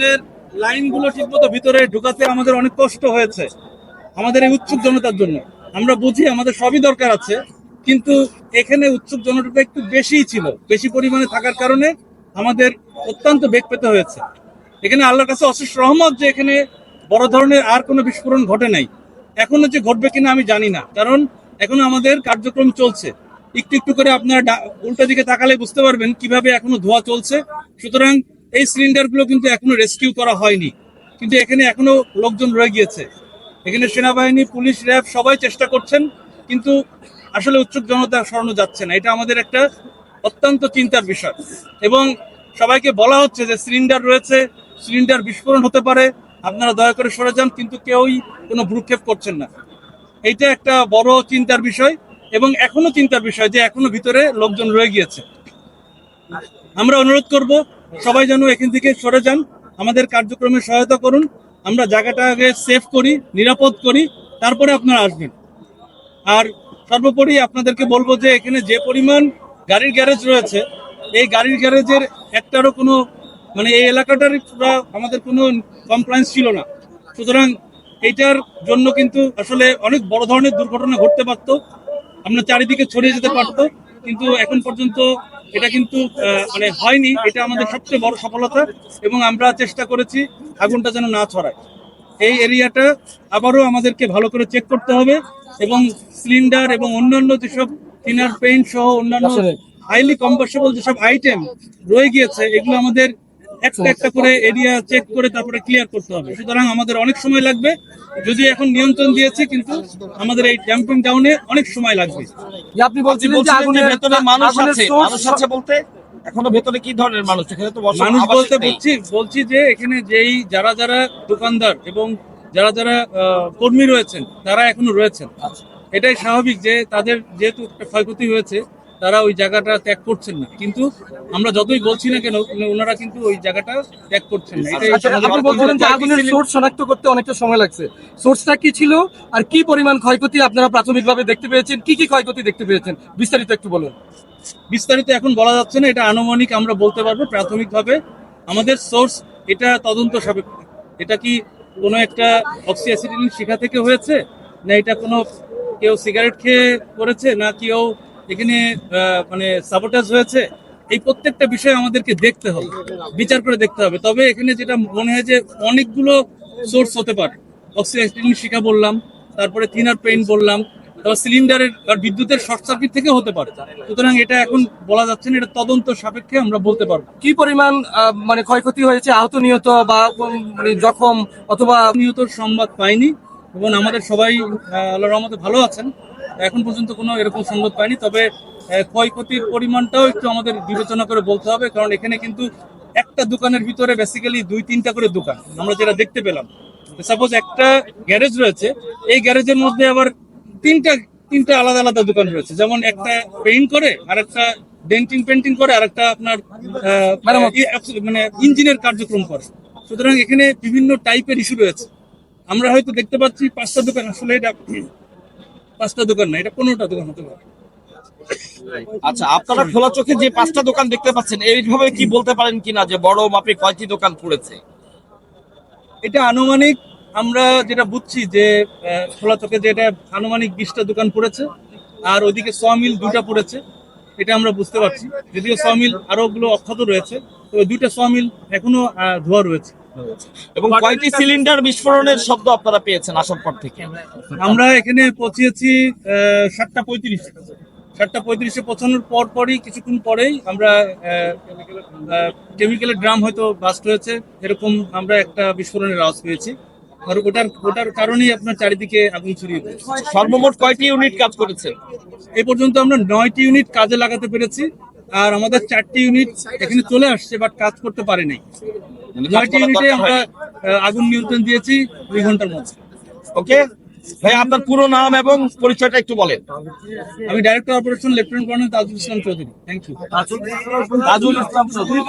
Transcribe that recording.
আমাদের লাইনগুলো ঠিকমতো ভিতরে ঢুকাতে আমাদের অনেক কষ্ট হয়েছে, আমাদের এই উৎসুক জনতার জন্য। আমরা বুঝি আমাদের সবই দরকার আছে, কিন্তু এখানে উৎসুক জনতাটা একটু বেশিই ছিল। বেশি পরিমাণে থাকার কারণে আমাদের অত্যন্ত বেগ পেতে হয়েছে। এখানে আল্লাহর কাছে অশেষ রহমত যে এখানে বড় ধরনের আর কোনো বিস্ফোরণ ঘটে নাই। এখনও যে ঘটবে কিনা আমি জানি না, কারণ এখনও আমাদের কার্যক্রম চলছে। একটু একটু করে আপনার উল্টা দিকে তাকালে বুঝতে পারবেন কীভাবে এখনও ধোয়া চলছে। সুতরাং এই সিলিন্ডারগুলো কিন্তু এখনও রেস্কিউ করা হয়নি। কিন্তু এখানে এখনও লোকজন রয়ে গিয়েছে। এখানে সেনাবাহিনী, পুলিশ, র্যাব সবাই চেষ্টা করছেন, কিন্তু আসলে উৎসুক জনতা সরানো যাচ্ছে না। এটা আমাদের একটা অত্যন্ত চিন্তার বিষয়। এবং সবাইকে বলা হচ্ছে যে সিলিন্ডার রয়েছে, সিলিন্ডার বিস্ফোরণ হতে পারে, আপনারা দয়া করে সরে যান, কিন্তু কেউই কোনো ভ্রুক্ষেপ করছেন না। এইটা একটা বড় চিন্তার বিষয় এবং এখনও চিন্তার বিষয় যে এখনও ভিতরে লোকজন রয়ে গিয়েছে। আমরা অনুরোধ করব সবাই যেন এখান থেকে সরে যান, আমাদের কার্যক্রমে সহায়তা করুন, আমরা জায়গাটা আগে সেভ করি, নিরাপদ করি, তারপরে আপনারা আসবেন। আর সর্বোপরি আপনাদেরকে বলব যে এখানে যে পরিমাণ গাড়ির গ্যারেজ রয়েছে, এই গাড়ির গ্যারেজের একটারও কোনো মানে এই এলাকাটার আমাদের কোনো কমপ্লায়েন্স ছিল না। সুতরাং এইটার জন্য কিন্তু আসলে অনেক বড় ধরনের দুর্ঘটনা ঘটতে পারতো। আমরা চারিদিকে ছড়িয়ে যেতে পারতো, কিন্তু এখন পর্যন্ত এটা কিন্তু মানে হয়নি এটা আমাদের সবচেয়ে বড় সফলতা এবং আমরা চেষ্টা করেছি আগুনটা যেন না ছড়ায়। এই এরিয়াটা আবারও আমাদেরকে ভালো করে চেক করতে হবে এবং সিলিন্ডার এবং অন্যান্য যেসব থিনার পেইন্ট সহ অন্যান্য হাইলি কম্পাসেবল যেসব আইটেম রয়ে গিয়েছে এগুলো আমাদের একটা একটা করে এরিয়া চেক করে তারপরে ক্লিয়ার করতে হবে। সুতরাং আমাদের অনেক সময় লাগবে। যদি এখন নিয়ন্ত্রণ দিয়েছে কিন্তু আমাদের এই ড্যাম্পিং ডাউনে অনেক সময় লাগবে। আপনি যে আগুনের ভেতরে মানুষ আছে। মানুষ আছে বলতে? এখনও ভেতরে কি ধরনের মানুষ? এখানে তো মানুষ বলতে বলছি বলছি যে এখানে যেই যারা যারা দোকানদার এবং যারা যারা কর্মী রয়েছেন তারা এখনও রয়েছেন। এটাই স্বাভাবিক যে তাদের যেহেতু একটা ক্ষয়ক্ষতি হয়েছে তারা ওই জায়গাটা ত্যাগ করছেন না। কিন্তু আমরা যতই বলছি না কেন ওনারা কিন্তু ওই জায়গাটা ত্যাগ করছেন না। আচ্ছা, আমাদের আপনি বলছিলেন যে আগুনের সোর্স শনাক্ত করতে অনেকটা সময় লাগছে। সোর্সটা কি ছিল আর কি পরিমাণ ক্ষয়ক্ষতি আপনারা প্রাথমিকভাবে দেখতে পেয়েছেন? কি কি ক্ষয়ক্ষতি দেখতে পেয়েছেন? বিস্তারিত একটু বলুন। বিস্তারিত এখন বলা যাচ্ছে না এটা আনুমানিক আমরা বলতে পারব প্রাথমিকভাবে। আমাদের সোর্স এটা তদন্ত সাপেক্ষ। এটা কি কোনো একটা অক্সি অ্যাসিডিন শিখা থেকে হয়েছে? না এটা কোনো কেউ সিগারেট খেয়ে করেছে? না কেউ এখানে মানে সাবোটাজ হয়েছে এই প্রত্যেকটা বিষয় আমাদেরকে দেখতে হবে বিচার করে দেখতে হবে। তবে এখানে যেটা মনে হয় যে অনেকগুলো সোর্স হতে পারে। অক্সিজেন শিখা বললাম তারপরে থিনার পেইন্ট বললাম তারপর সিলিন্ডারের আর বিদ্যুতের শর্ট সার্কিট থেকে হতে পারে। সুতরাং এটা এখন বলা যাচ্ছে না এটা তদন্ত সাপেক্ষে আমরা বলতে পারব। কি পরিমাণ মানে ক্ষয়ক্ষতি হয়েছে আহত নিহত বা মানে জখম অথবা নিহতর সংবাদ পাইনি এবং আমাদের সবাই আহ, আল্লাহর রহমতে ভালো আছেন। এখন পর্যন্ত কোনো এরকম সংবাদ পাইনি। তবে ক্ষয়ক্ষতির পরিমাণটাও একটু আমাদের বিবেচনা করে বলতে হবে কারণ এখানে কিন্তু একটা দোকানের ভিতরে বেসিক্যালি দুই তিনটা করে দোকান। আমরা যেটা দেখতে পেলাম সাপোজ একটা গ্যারেজ রয়েছে এই গ্যারেজের মধ্যে আবার তিনটা তিনটা আলাদা আলাদা দোকান রয়েছে। যেমন একটা পেইন্ট করে আর একটা ডেন্টিং পেন্টিং করে আর একটা আপনার মানে ইঞ্জিনের কার্যক্রম করে। সুতরাং এখানে বিভিন্ন টাইপের ইস্যু রয়েছে। আমরা হয়তো দেখতে পাচ্ছি পাঁচটা দোকান আসলে এটা পাঁচটা দোকান না এটা পনেরোটা দোকান হতে পারে। আচ্ছা আপনারা খোলা চোখে যে পাঁচটা দোকান দেখতে পাচ্ছেন এইভাবে কি বলতে পারেন কিনা যে বড় মাপে কয়টি দোকান পড়েছে? এটা আনুমানিক আমরা যেটা বুঝছি যে খোলা চোখে যে এটা আনুমানিক বিশটা দোকান পড়েছে আর ওইদিকে মিল দুটা পড়েছে এটা আমরা বুঝতে পারছি। যদিও মিল আরও গুলো অক্ষত রয়েছে তো দুইটা দুইটা মিল এখনও ধোয়া রয়েছে। এবং কয়টি সিলিন্ডার বিস্ফোরণের শব্দ আপনারা পেয়েছেন আসার পর থেকে? আমরা এখানে পৌঁছেছি আহ, সাতটা পঁয়ত্রিশ। সাতটা পঁয়ত্রিশে পৌঁছানোর পর পরই কিছুক্ষণ পরেই আমরা কেমিক্যালের ড্রাম হয়তো বাস্ট হয়েছে। এরকম আমরা একটা বিস্ফোরণের আওয়াজ পেয়েছি। আর ওটার ওটার কারণেই আপনার চারিদিকে আগুন ছড়িয়ে পড়েছে। সর্বমোট কয়টি ইউনিট কাজ করেছে? এই পর্যন্ত আমরা নয়টি ইউনিট কাজে লাগাতে পেরেছি। আর আমাদের চারটি ইউনিট এখানে চলে আসছে বাট কাজ করতে পারে নাই। নয়টি ইউনিটে আমরা আগুন নিয়ন্ত্রণ দিয়েছি দুই ঘণ্টার মধ্যে। ওকে ভাই আপনার পুরো নাম এবং পরিচয়টা একটু বলেন। আমি director operation lieutenant colonel Tajul Islam Chowdhury. Thank you Tajul Islam Chowdhury.